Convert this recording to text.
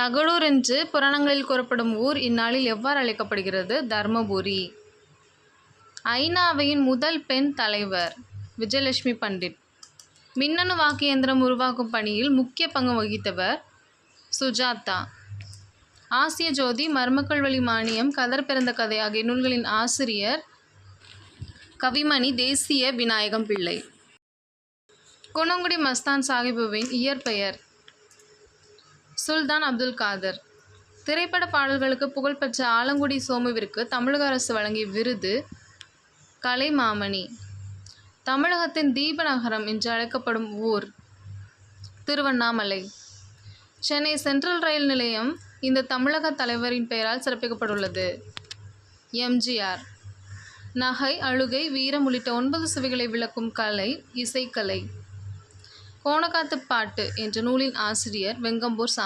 தகடூர் என்று புராணங்களில் கூறப்படும் ஊர் இந்நாளில் எவ்வாறு அழைக்கப்படுகிறது? தர்மபுரி. ஐநாவையின் முதல் பெண் தலைவர் விஜயலட்சுமி பண்டிட். மின்னணு வாக்கு இயந்திரம் உருவாக்கும் பணியில் முக்கிய பங்கு வகித்தவர் சுஜாதா. ஆசிய ஜோதி மர்மக்கள் வழி மானியம் கதர் பிறந்த கதை ஆகிய நூல்களின் ஆசிரியர் கவிமணி தேசிய விநாயகம் பிள்ளை. குணங்குடி மஸ்தான் சாஹிபுவின் இயற்பெயர் சுல்தான் அப்துல் காதர். திரைப்பட பாடல்களுக்கு புகழ்பெற்ற ஆலங்குடி சோமுவிற்கு தமிழக அரசு வழங்கிய விருது கலைமாமணி தமிழகத்தின் தீபநகரம் என்று அழைக்கப்படும் ஊர் திருவண்ணாமலை. சென்னை சென்ட்ரல் ரயில் நிலையம் இந்த தமிழக தலைவரின் பெயரால் சிறப்பிக்கப்பட்டுள்ளது. எம்ஜிஆர் நகை அழுகை வீரம் உள்ளிட்ட ஒன்பது சுவைகளை விளக்கும் கலை இசைக்கலை. கோணக்காத்து பாட்டு என்ற நூலின் ஆசிரியர் வெங்கம்பூர் சா